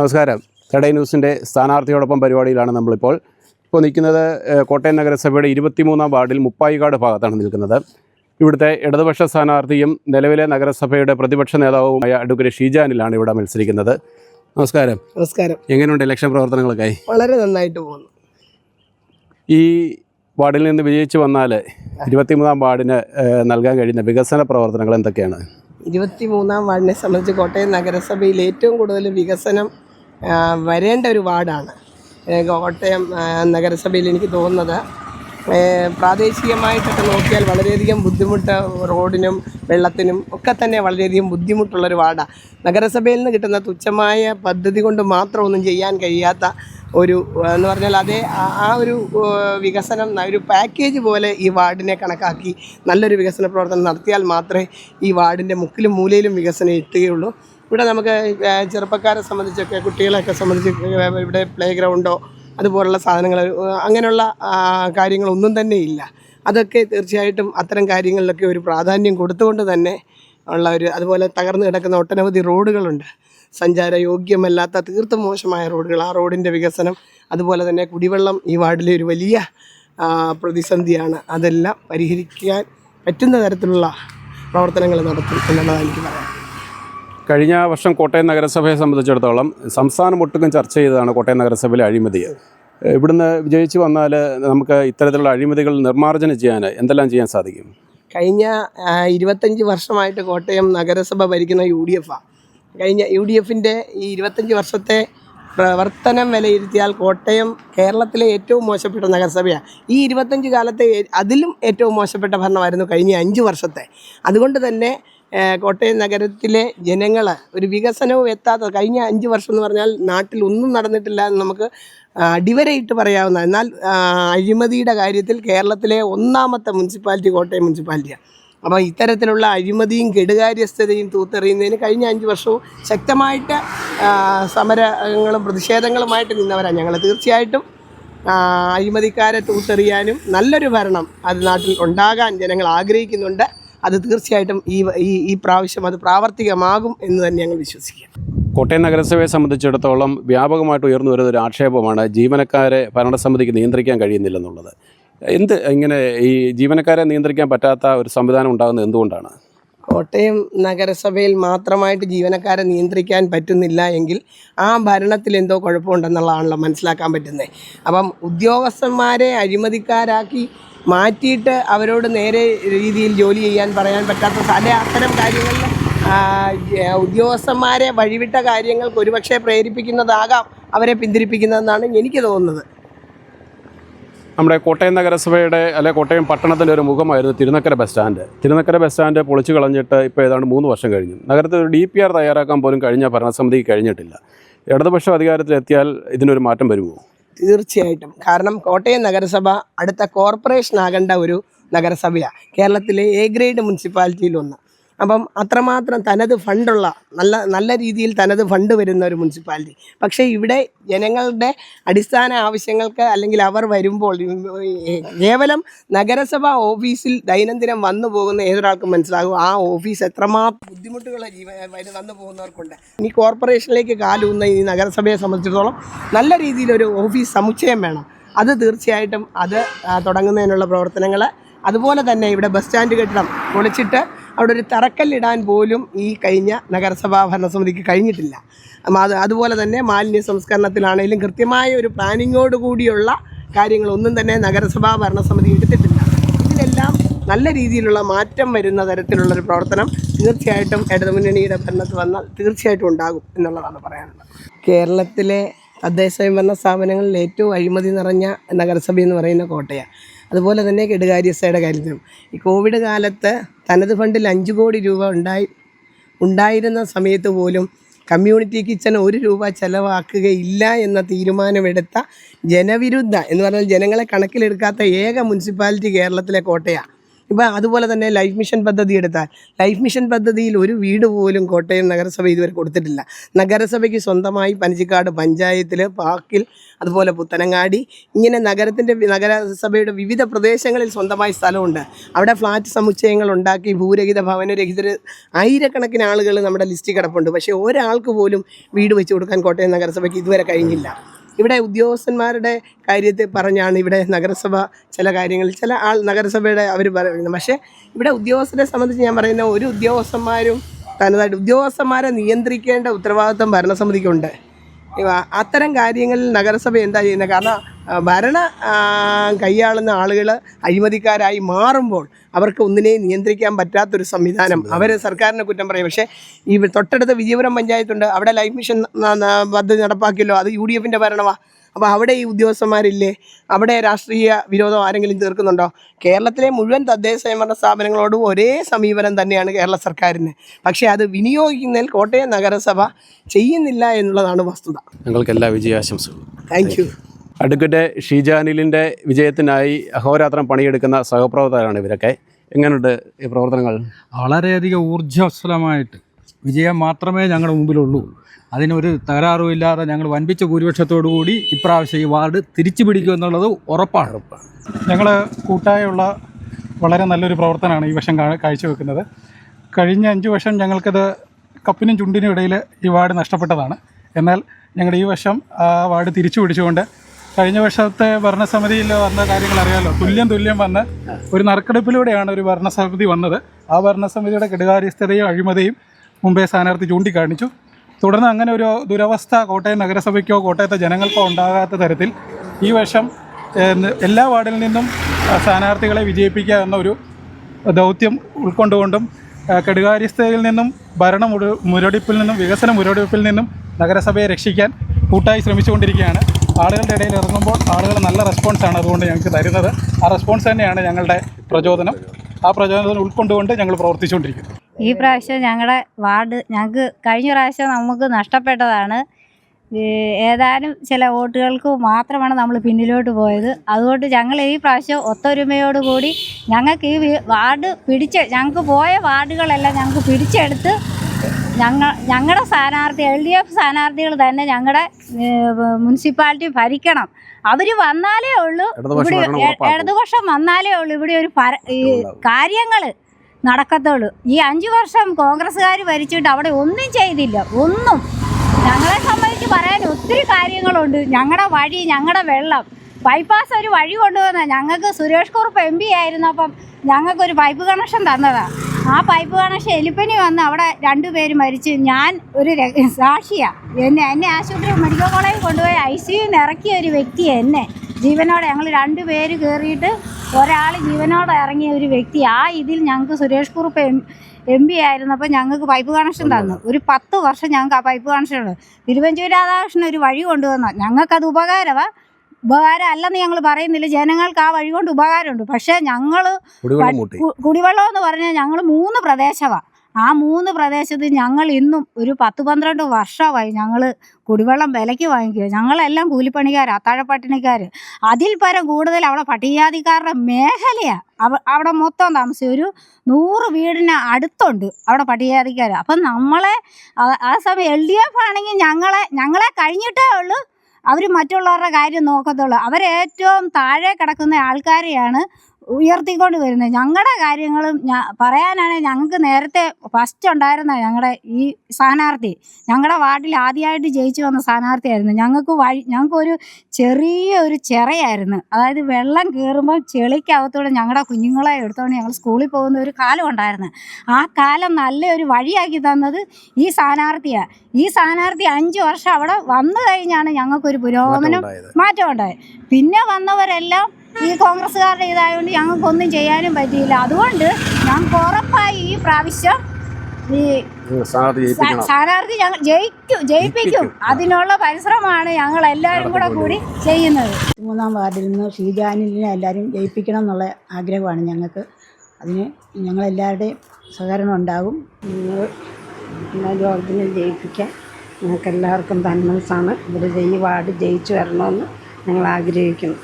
നമസ്കാരം. തടൈ ന്യൂസിന്റെ സ്ഥാനാർത്ഥിയോടൊപ്പം പരിപാടിയിലാണ് നമ്മളിപ്പോൾ. ഇപ്പോൾ നിൽക്കുന്നത് കോട്ടയം നഗരസഭയുടെ ഇരുപത്തിമൂന്നാം വാർഡിൽ മുപ്പായിക്കാട് ഭാഗത്താണ് നിൽക്കുന്നത്. ഇവിടുത്തെ ഇടതുപക്ഷ സ്ഥാനാർത്ഥിയും നിലവിലെ നഗരസഭയുടെ പ്രതിപക്ഷ നേതാവുമായ അഡ്വക്കേറ്റ് ഷീജാനിലാണ് ഇവിടെ മത്സരിക്കുന്നത്. നമസ്കാരം. നമസ്കാരം. എങ്ങനെയുണ്ട് ഇലക്ഷൻ പ്രവർത്തനങ്ങളൊക്കെ? വളരെ നന്നായിട്ട് പോകുന്നു. ഈ വാർഡിൽ നിന്ന് വിജയിച്ചു വന്നാൽ ഇരുപത്തിമൂന്നാം വാർഡിന് നൽകാൻ കഴിയുന്ന വികസന പ്രവർത്തനങ്ങൾ എന്തൊക്കെയാണ്? ഇരുപത്തി മൂന്നാം വാർഡിനെ സംബന്ധിച്ച് കോട്ടയം നഗരസഭയിൽ ഏറ്റവും കൂടുതൽ വികസനം വരേണ്ട ഒരു വാർഡാണ്. കോട്ടയം നഗരസഭയിൽ എനിക്ക് തോന്നുന്നത്. പ്രാദേശികമായിട്ടൊക്കെ നോക്കിയാൽ വളരെയധികം ബുദ്ധിമുട്ട് റോഡിനും വെള്ളത്തിനും ഒക്കെ തന്നെ വളരെയധികം ബുദ്ധിമുട്ടുള്ളൊരു വാർഡാണ് നഗരസഭയിൽ നിന്ന് കിട്ടുന്ന തുച്ഛമായ പദ്ധതി കൊണ്ട് മാത്രം ഒന്നും ചെയ്യാൻ കഴിയാത്ത ഒരു എന്ന് പറഞ്ഞാൽ അതേ ആ ഒരു വികസനം ഒരു പാക്കേജ് പോലെ ഈ വാർഡിനെ കണക്കാക്കി നല്ലൊരു വികസന പ്രവർത്തനം നടത്തിയാൽ മാത്രമേ ഈ വാർഡിന്റെ മുക്കിലും മൂലയിലും വികസനം എത്തുകയുള്ളൂ. ഇവിടെ നമുക്ക് ചെറുപ്പക്കാരെ സംബന്ധിച്ചൊക്കെ കുട്ടികളെയൊക്കെ സംബന്ധിച്ച് ഇവിടെ പ്ലേ ഗ്രൗണ്ടോ അതുപോലുള്ള സാധനങ്ങൾ അങ്ങനെയുള്ള കാര്യങ്ങളൊന്നും തന്നെ ഇല്ല. അതൊക്കെ തീർച്ചയായിട്ടും അത്തരം കാര്യങ്ങളിലൊക്കെ ഒരു പ്രാധാന്യം കൊടുത്തുകൊണ്ട് തന്നെ ഉള്ള ഒരു അതുപോലെ തകർന്നു കിടക്കുന്ന ഒട്ടനവധി റോഡുകളുണ്ട്. സഞ്ചാര യോഗ്യമല്ലാത്ത തീർത്തും മോശമായ റോഡുകൾ. ആ റോഡിന്റെ വികസനം അതുപോലെ തന്നെ കുടിവെള്ളം ഈ വാർഡിലെ ഒരു വലിയ പ്രതിസന്ധിയാണ്. അതെല്ലാം പരിഹരിക്കാൻ പറ്റുന്ന തരത്തിലുള്ള പ്രവർത്തനങ്ങൾ നടത്തും എന്നുള്ളതാണ് എനിക്ക് പറയാം കഴിഞ്ഞ വർഷം കോട്ടയം നഗരസഭയെ സംബന്ധിച്ചിടത്തോളം സംസ്ഥാനം ഒട്ടുക്കും ചർച്ച ചെയ്തതാണ് കോട്ടയം നഗരസഭയിലെ അഴിമതി. ഇവിടുന്ന് വിജയിച്ചു വന്നാൽ നമുക്ക് ഇത്തരത്തിലുള്ള അഴിമതികൾ നിർമ്മാർജനം ചെയ്യാൻ എന്തെല്ലാം ചെയ്യാൻ സാധിക്കും? കഴിഞ്ഞ ഇരുപത്തഞ്ച് വർഷമായിട്ട് കോട്ടയം നഗരസഭ ഭരിക്കുന്ന യു ഡി എഫാണ് കഴിഞ്ഞ യു ഡി എഫിന്റെ ഈ ഇരുപത്തഞ്ച് വർഷത്തെ പ്രവർത്തനം വിലയിരുത്തിയാൽ കോട്ടയം കേരളത്തിലെ ഏറ്റവും മോശപ്പെട്ട നഗരസഭയാണ് ഈ ഇരുപത്തഞ്ച് കാലത്തെ അതിലും ഏറ്റവും മോശപ്പെട്ട ഭരണമായിരുന്നു കഴിഞ്ഞ അഞ്ച് വർഷത്തെ. അതുകൊണ്ട് തന്നെ കോട്ടയം നഗരത്തിലെ ജനങ്ങൾ ഒരു വികസനവും എത്താത്ത കഴിഞ്ഞ അഞ്ച് വർഷം എന്ന് പറഞ്ഞാൽ നാട്ടിൽ ഒന്നും നടന്നിട്ടില്ല എന്ന് നമുക്ക് അടിവരയിട്ട് പറയാവുന്ന എന്നാൽ അഴിമതിയുടെ കാര്യത്തിൽ കേരളത്തിലെ ഒന്നാമത്തെ മുനിസിപ്പാലിറ്റി കോട്ടയം മുനിസിപ്പാലിറ്റിയാണ്. അപ്പോൾ ഇത്തരത്തിലുള്ള അഴിമതിയും കെടുകാര്യസ്ഥതയും തൂത്തെറിയുന്നതിന് കഴിഞ്ഞ അഞ്ച് വർഷവും ശക്തമായിട്ട് സമരങ്ങളും പ്രതിഷേധങ്ങളുമായിട്ട് നിന്നവരാണ് ഞങ്ങൾ തീർച്ചയായിട്ടും അഴിമതിക്കാരെ തൂത്തെറിയാനും നല്ലൊരു ഭരണം അത് നാട്ടിൽ ഉണ്ടാകാൻ ജനങ്ങൾ ആഗ്രഹിക്കുന്നുണ്ട്. അത് തീർച്ചയായിട്ടും ഈ ഈ ഈ പ്രാവശ്യം അത് പ്രാവർത്തികമാകും എന്ന് തന്നെ ഞങ്ങൾ വിശ്വസിക്കുക കോട്ടയം നഗരസഭയെ സംബന്ധിച്ചിടത്തോളം വ്യാപകമായിട്ട് ഉയർന്നു വരുന്ന ഒരു ആക്ഷേപമാണ് ജീവനക്കാരെ ഭരണസമിതിക്ക് നിയന്ത്രിക്കാൻ കഴിയുന്നില്ലെന്നുള്ളത്. എന്ത് ഇങ്ങനെ ഈ ജീവനക്കാരെ നിയന്ത്രിക്കാൻ പറ്റാത്ത ഒരു സംവിധാനം ഉണ്ടാകുന്നത് എന്തുകൊണ്ടാണ്? കോട്ടയം നഗരസഭയിൽ മാത്രമായിട്ട് ജീവനക്കാരെ നിയന്ത്രിക്കാൻ പറ്റുന്നില്ല എങ്കിൽ ആ ഭരണത്തിൽ എന്തോ കുഴപ്പമുണ്ടെന്നുള്ളതാണല്ലോ മനസ്സിലാക്കാൻ പറ്റുന്നത് അപ്പം ഉദ്യോഗസ്ഥന്മാരെ അഴിമതിക്കാരാക്കി മാറ്റിയിട്ട് അവരോട് നേരെ രീതിയിൽ ജോലി ചെയ്യാൻ പറയാൻ പറ്റാത്ത സ്ഥല അത്തരം കാര്യങ്ങളിൽ ഉദ്യോഗസ്ഥന്മാരെ വഴിവിട്ട കാര്യങ്ങൾക്ക് ഒരുപക്ഷെ പ്രേരിപ്പിക്കുന്നതാകാം അവരെ പിന്തിരിപ്പിക്കുന്നതെന്നാണ് എനിക്ക് തോന്നുന്നത്. നമ്മുടെ കോട്ടയം നഗരസഭയുടെ അല്ലെ കോട്ടയം പട്ടണത്തിന്റെ ഒരു മുഖമായിരുന്നു Thirunakkara bus stand. Thirunakkara bus stand പൊളിച്ചു കളഞ്ഞിട്ട് ഇപ്പോൾ ഏതാണ്ട് മൂന്ന് വർഷം കഴിഞ്ഞു. നഗരത്തിൽ ഒരു ഡി പി ആർ തയ്യാറാക്കാൻ പോലും കഴിഞ്ഞ ഭരണസമിതി കഴിഞ്ഞിട്ടില്ല. ഇടതുപക്ഷ അധികാരത്തിലെത്തിയാൽ ഇതിനൊരു മാറ്റം വരുമോ? തീർച്ചയായിട്ടും. കാരണം കോട്ടയം നഗരസഭ അടുത്ത കോർപ്പറേഷൻ ആകേണ്ട ഒരു നഗരസഭയാണ് കേരളത്തിലെ എ ഗ്രേഡ് മുനിസിപ്പാലിറ്റിയിൽ ഒന്ന്. അപ്പം അത്രമാത്രം തനത് ഫണ്ടുള്ള നല്ല നല്ല രീതിയിൽ തനത് ഫണ്ട് വരുന്ന ഒരു മുനിസിപ്പാലിറ്റി. പക്ഷേ ഇവിടെ ജനങ്ങളുടെ അടിസ്ഥാന ആവശ്യങ്ങൾക്ക് അല്ലെങ്കിൽ അവർ വരുമ്പോൾ കേവലം നഗരസഭാ ഓഫീസിൽ ദൈനംദിനം വന്നു പോകുന്ന ഏതൊരാൾക്കും മനസ്സിലാകും. ആ ഓഫീസ് എത്രമാത്രം ബുദ്ധിമുട്ടുകൾ വന്നു പോകുന്നവർക്കുണ്ട്. ഇനി കോർപ്പറേഷനിലേക്ക് കാലൂന്ന ഈ നഗരസഭയെ സംബന്ധിച്ചിടത്തോളം നല്ല രീതിയിലൊരു ഓഫീസ് സമുച്ചയം വേണം. അത് തീർച്ചയായിട്ടും അത് തുടങ്ങുന്നതിനുള്ള പ്രവർത്തനങ്ങൾ അതുപോലെ തന്നെ ഇവിടെ ബസ് സ്റ്റാൻഡ് കെട്ടിടം പൊളിച്ചിട്ട് അവിടെ ഒരു തറക്കല്ലിടാൻ പോലും ഈ കഴിഞ്ഞ നഗരസഭാ ഭരണസമിതിക്ക് കഴിഞ്ഞിട്ടില്ല. അതുപോലെ തന്നെ മാലിന്യ സംസ്കരണത്തിലാണെങ്കിലും കൃത്യമായ ഒരു പ്ലാനിങ്ങോട് കൂടിയുള്ള കാര്യങ്ങളൊന്നും തന്നെ നഗരസഭാ ഭരണസമിതി എടുത്തിട്ടില്ല. ഇതിലെല്ലാം നല്ല രീതിയിലുള്ള മാറ്റം വരുന്ന തരത്തിലുള്ളൊരു പ്രവർത്തനം തീർച്ചയായിട്ടും ഇടതുമുന്നണിയുടെ ഭരണത്തിൽ വന്നാൽ തീർച്ചയായിട്ടും ഉണ്ടാകും എന്നുള്ളതാണ് പറയാനുള്ളത്. കേരളത്തിലെ തദ്ദേശ സ്വയംഭരണ സ്ഥാപനങ്ങളിൽ ഏറ്റവും അഴിമതി നിറഞ്ഞ നഗരസഭ എന്ന് പറയുന്ന കോട്ടയാണ് അതുപോലെ തന്നെ കെടുകാര്യസ്ഥയുടെ കാര്യത്തിലും. ഈ കോവിഡ് കാലത്ത് തനത് ഫണ്ടിൽ അഞ്ച് കോടി രൂപ ഉണ്ടായി ഉണ്ടായിരുന്ന സമയത്ത് പോലും കമ്മ്യൂണിറ്റി കിച്ചൺ ഒരു രൂപ ചെലവാക്കുകയില്ല എന്ന തീരുമാനമെടുത്ത ജനവിരുദ്ധ എന്ന് പറഞ്ഞാൽ ജനങ്ങളെ കണക്കിലെടുക്കാത്ത ഏക മുനിസിപ്പാലിറ്റി കേരളത്തിലെ കോട്ടയാണ് ഇപ്പം അതുപോലെ തന്നെ ലൈഫ് മിഷൻ പദ്ധതി എടുത്താൽ ലൈഫ് മിഷൻ പദ്ധതിയിൽ ഒരു വീട് പോലും കോട്ടയം നഗരസഭ ഇതുവരെ കൊടുത്തിട്ടില്ല. നഗരസഭയ്ക്ക് സ്വന്തമായി പനച്ചിക്കാട് പഞ്ചായത്തിൽ പാക്കിൽ അതുപോലെ പുത്തനങ്ങാടി ഇങ്ങനെ നഗരത്തിന്റെ നഗരസഭയുടെ വിവിധ പ്രദേശങ്ങളിൽ സ്വന്തമായി സ്ഥലമുണ്ട്. അവിടെ ഫ്ലാറ്റ് സമുച്ചയങ്ങൾ ഉണ്ടാക്കി ഭൂരഹിത ഭവനരഹിതർ ആയിരക്കണക്കിന് ആളുകൾ നമ്മുടെ ലിസ്റ്റിൽ കിടപ്പുണ്ട്. പക്ഷേ ഒരാൾക്ക് പോലും വീട് വെച്ച് കൊടുക്കാൻ കോട്ടയം നഗരസഭയ്ക്ക് ഇതുവരെ കഴിഞ്ഞില്ല. ഇവിടെ ഉദ്യോഗസ്ഥന്മാരുടെ കാര്യത്തിൽ പറഞ്ഞാണ് ഇവിടെ നഗരസഭ ചില കാര്യങ്ങൾ ചില ആൾ നഗരസഭയുടെ അവർ പറയുന്നത്. പക്ഷേ ഇവിടെ ഉദ്യോഗസ്ഥരെ സംബന്ധിച്ച് ഞാൻ പറയുന്ന ഒരു ഉദ്യോഗസ്ഥന്മാരും തനതായിട്ട് ഉദ്യോഗസ്ഥന്മാരെ നിയന്ത്രിക്കേണ്ട ഉത്തരവാദിത്വം ഭരണസമിതിക്കുണ്ട്. അത്തരം കാര്യങ്ങളിൽ നഗരസഭ എന്താ ചെയ്യുന്നത് കാരണം ഭരണ കൈയാളുന്ന ആളുകൾ അഴിമതിക്കാരായി മാറുമ്പോൾ അവർക്ക് ഒന്നിനെയും നിയന്ത്രിക്കാൻ പറ്റാത്തൊരു സംവിധാനം അവർ സർക്കാരിനെ കുറ്റം പറയും. പക്ഷേ ഈ തൊട്ടടുത്ത വിജയപുരം പഞ്ചായത്തുണ്ട്. അവിടെ ലൈഫ് മിഷൻ പദ്ധതി നടപ്പാക്കിയല്ലോ. അത് യു ഡി എഫിന്റെ ഭരണമാണ് അപ്പോൾ അവിടെ ഈ ഉദ്യോഗസ്ഥന്മാരില്ലേ? അവിടെ രാഷ്ട്രീയ വിരോധം ആരെങ്കിലും തീർക്കുന്നുണ്ടോ? കേരളത്തിലെ മുഴുവൻ തദ്ദേശ സ്വയംഭരണ സ്ഥാപനങ്ങളോടും ഒരേ സമീപനം തന്നെയാണ് കേരള സർക്കാരിന്. പക്ഷേ അത് വിനിയോഗിക്കുന്നതിൽ കോട്ടയം നഗരസഭ ചെയ്യുന്നില്ല എന്നുള്ളതാണ് വസ്തുത. ഞങ്ങൾക്ക് എല്ലാ വിജയാശംസകളും. താങ്ക് യു അഡ്വക്കേറ്റ് ഷീജാനിലിന്റെ വിജയത്തിനായി അഹോരാത്രം പണിയെടുക്കുന്ന സഹപ്രവർത്തകരാണ് ഇവരൊക്കെ. എങ്ങനെയുണ്ട് ഈ പ്രവർത്തനങ്ങൾ? വളരെയധികം ഊർജസ്വലമായിട്ട് വിജയം മാത്രമേ ഞങ്ങളുടെ മുമ്പിലുള്ളൂ. അതിനൊരു തകരാറുമില്ലാതെ ഞങ്ങൾ വൻപിച്ച ഭൂരിപക്ഷത്തോടു കൂടി ഇപ്രാവശ്യം ഈ വാർഡ് തിരിച്ചു പിടിക്കും എന്നുള്ളത് ഉറപ്പാണ്. ഞങ്ങൾ കൂട്ടായുള്ള വളരെ നല്ലൊരു പ്രവർത്തനമാണ് ഈ വർഷം കാഴ്ചവെക്കുന്നത്. കഴിഞ്ഞ അഞ്ച് വർഷം ഞങ്ങൾക്കത് കപ്പിനും ചുണ്ടിനും ഇടയിൽ ഈ വാർഡ് നഷ്ടപ്പെട്ടതാണ്. എന്നാൽ ഞങ്ങളുടെ ഈ വർഷം ആ വാർഡ് തിരിച്ചു പിടിച്ചുകൊണ്ട് കഴിഞ്ഞ വർഷത്തെ ഭരണസമിതിയിൽ വന്ന കാര്യങ്ങൾ അറിയാമല്ലോ തുല്യം തുല്യം വന്ന് ഒരു നറുക്കെടുപ്പിലൂടെയാണ് ഒരു ഭരണസമിതി വന്നത്. ആ ഭരണസമിതിയുടെ കെടുകാര്യസ്ഥതയും അഴിമതിയും മുമ്പേ സ്ഥാനാർത്ഥി ചൂണ്ടിക്കാണിച്ചു. തുടർന്ന് അങ്ങനെ ഒരു ദുരവസ്ഥ കോട്ടയം നഗരസഭയ്ക്കോ കോട്ടയത്തെ ജനങ്ങൾക്കോ ഉണ്ടാകാത്ത തരത്തിൽ ഈ വർഷം എല്ലാ വാർഡിൽ നിന്നും സ്ഥാനാർത്ഥികളെ വിജയിപ്പിക്കുക എന്നൊരു ദൗത്യം ഉൾക്കൊണ്ടുകൊണ്ടും കെടുകാര്യസ്ഥയിൽ നിന്നും ഭരണ മുര- മുരടിപ്പിൽ നിന്നും വികസന മുരടിപ്പിൽ നിന്നും നഗരസഭയെ രക്ഷിക്കാൻ കൂട്ടായി ശ്രമിച്ചുകൊണ്ടിരിക്കുകയാണ്. ആളുകളുടെ ഇടയിൽ ഇറങ്ങുമ്പോൾ ആളുകൾ നല്ല റെസ്പോൺസാണ് അതുകൊണ്ട് ഞങ്ങൾക്ക് തരുന്നത്. ആ റെസ്പോൺസ് തന്നെയാണ് ഞങ്ങളുടെ പ്രചോദനം. ആ പ്രചോദനം ഉൾക്കൊണ്ടുകൊണ്ട് ഞങ്ങൾ പ്രവർത്തിച്ചുകൊണ്ടിരിക്കുന്നത് ഈ പ്രാവശ്യം ഞങ്ങളുടെ വാർഡ് ഞങ്ങൾക്ക് കഴിഞ്ഞ പ്രാവശ്യം നമുക്ക് നഷ്ടപ്പെട്ടതാണ്. ഏതാനും ചില വോട്ടുകൾക്ക് മാത്രമാണ് നമ്മൾ പിന്നിലോട്ട് പോയത്. അതുകൊണ്ട് ഞങ്ങൾ ഈ പ്രാവശ്യം ഒത്തൊരുമയോടുകൂടി ഞങ്ങൾക്ക് ഈ വാർഡ് പിടിച്ച് ഞങ്ങൾക്ക് പോയ വാർഡുകളെല്ലാം ഞങ്ങൾക്ക് പിടിച്ചെടുത്ത് ഞങ്ങൾ ഞങ്ങളുടെ സ്ഥാനാർത്ഥി എൽ ഡി എഫ് സ്ഥാനാർത്ഥികൾ തന്നെ ഞങ്ങളുടെ മുനിസിപ്പാലിറ്റി ഭരിക്കണം. അവർ വന്നാലേ ഉള്ളൂ. ഇവിടെ. ഇടതുപക്ഷം വന്നാലേ ഉള്ളൂ. ഇവിടെ ഒരു കാര്യങ്ങൾ നടക്കത്തുള്ളൂ. ഈ അഞ്ചു വർഷം കോൺഗ്രസ്സുകാർ ഭരിച്ചിട്ട് അവിടെ ഒന്നും ചെയ്തില്ല. ഒന്നും. ഞങ്ങളെ സംബന്ധിച്ച് പറയാൻ ഒത്തിരി കാര്യങ്ങളുണ്ട്. ഞങ്ങളുടെ വഴി ഞങ്ങളുടെ വെള്ളം. ബൈപ്പാസ് ഒരു വഴി കൊണ്ടുവന്ന. ഞങ്ങൾക്ക് സുരേഷ് കുറുപ്പ് എം പി ആയിരുന്നപ്പം ഞങ്ങൾക്കൊരു പൈപ്പ് കണക്ഷൻ തന്നതാണ് ആ പൈപ്പ് കണക്ഷൻ എലിപ്പനി വന്ന് അവിടെ രണ്ടുപേര് മരിച്ച്. ഞാൻ ഒരു സാക്ഷിയാണ് സാക്ഷിയാ. എന്നെ എന്നെ ആശുപത്രി മെഡിക്കൽ കോളേജിൽ കൊണ്ടുപോയി ഐ സി യുന്ന് ഇറക്കിയ ഒരു വ്യക്തി എന്നെ. ജീവനോടെ ഞങ്ങൾ രണ്ടുപേര് കയറിയിട്ട് ഒരാൾ ജീവനോടെ ഇറങ്ങിയ ഒരു വ്യക്തി ആ ഇതിൽ ഞങ്ങൾക്ക് Suresh Kurup M M P ആയിരുന്നപ്പോൾ ഞങ്ങൾക്ക് പൈപ്പ് കണക്ഷൻ തന്നു. ഒരു പത്ത് വർഷം ഞങ്ങൾക്ക് ആ പൈപ്പ് കണക്ഷൻ ഉണ്ട് തിരുവഞ്ചൂർ രാധാകൃഷ്ണൻ ഒരു വഴി കൊണ്ടുവന്ന ഞങ്ങൾക്കത് ഉപകാരമാണ് ഉപകാരം അല്ലെന്ന് ഞങ്ങൾ പറയുന്നില്ല. ജനങ്ങൾക്ക് ആ വഴി കൊണ്ട് ഉപകാരമുണ്ട്. പക്ഷേ ഞങ്ങൾ കുടിവെള്ളം എന്ന് പറഞ്ഞാൽ ഞങ്ങൾ മൂന്ന് പ്രദേശമാണ് ആ മൂന്ന് പ്രദേശത്ത് ഞങ്ങൾ ഇന്നും ഒരു പത്ത് പന്ത്രണ്ട് വർഷമായി ഞങ്ങൾ കുടിവെള്ളം വിലയ്ക്ക് വാങ്ങിക്കുക. ഞങ്ങളെല്ലാം കൂലിപ്പണിക്കാർ അത്താഴപ്പട്ടിണിക്കാർ. അതിൽ പരം കൂടുതൽ അവിടെ പട്ടികജാതിക്കാരുടെ മേഖലയാണ് അവ അവിടെ മൊത്തം താമസിച്ചു ഒരു നൂറ് വീടിന് അടുത്തുണ്ട് അവിടെ പട്ടികജാതിക്കാർ. അപ്പം നമ്മളെ ആ- ആ സമയം എൽ ഡി എഫ് ആണെങ്കിൽ ഞങ്ങളെ ഞങ്ങളെ കഴിഞ്ഞിട്ടേ ഉള്ളൂ. അവർ മറ്റുള്ളവരുടെ കാര്യം നോക്കത്തുള്ളൂ. അവരേറ്റവും താഴെ കിടക്കുന്ന ആൾക്കാരെയാണ് ഉയർത്തിക്കൊണ്ട് വരുന്നത്. ഞങ്ങളുടെ കാര്യങ്ങളും ഞാ പറയാനാണെങ്കിൽ ഞങ്ങൾക്ക് നേരത്തെ ഫസ്റ്റ് ഉണ്ടായിരുന്ന ഞങ്ങളുടെ ഈ സ്ഥാനാർത്ഥി ഞങ്ങളുടെ വാർഡിൽ ആദ്യമായിട്ട് ജയിച്ചു വന്ന സ്ഥാനാർത്ഥിയായിരുന്നു. ഞങ്ങൾക്ക് വഴി ഞങ്ങൾക്കൊരു ചെറിയ ഒരു ചിറയായിരുന്നു. അതായത് വെള്ളം കയറുമ്പോൾ ചെളിക്കകത്തൂടെ ഞങ്ങളുടെ കുഞ്ഞുങ്ങളെ എടുത്തുകൊണ്ട് ഞങ്ങൾ സ്കൂളിൽ പോകുന്ന ഒരു കാലം ഉണ്ടായിരുന്നു. ആ കാലം നല്ലൊരു വഴിയാക്കി തന്നത് ഈ സ്ഥാനാർത്ഥിയാണ് ഈ സ്ഥാനാർത്ഥി അഞ്ച് വർഷം അവിടെ വന്നു കഴിഞ്ഞാണ് ഞങ്ങൾക്കൊരു പുരോഗമനം മാറ്റം ഉണ്ടായത് പിന്നെ വന്നവരെല്ലാം ഈ കോൺഗ്രസ്സുകാരുടെ ഇതായതുകൊണ്ട് ഞങ്ങൾക്കൊന്നും ചെയ്യാനും പറ്റിയില്ല. അതുകൊണ്ട് ഞങ്ങൾക്ക് ഉറപ്പായി ഈ പ്രാവശ്യം ഈ സ്ഥാനാർത്ഥി ഞങ്ങൾ ജയിക്കും ജയിപ്പിക്കും. അതിനുള്ള പരിശ്രമമാണ് ഞങ്ങൾ എല്ലാവരും കൂടെ കൂടി ചെയ്യുന്നത്. മൂന്നാം വാർഡിൽ നിന്ന് ഷീജാനിലിനെ എല്ലാവരും ജയിപ്പിക്കണം എന്നുള്ള ആഗ്രഹമാണ് ഞങ്ങൾക്ക്. അതിന് ഞങ്ങളെല്ലാവരുടെയും സഹകരണം ഉണ്ടാകും. നിങ്ങൾ എല്ലാ ജോർജിനെ ജയിപ്പിക്കാൻ ഞങ്ങൾക്ക് എല്ലാവർക്കും തന്മനസ്സാണ്. ഇവിടെ ഈ വാർഡ് ജയിച്ചു വരണമെന്ന് ഞങ്ങൾ ആഗ്രഹിക്കുന്നു.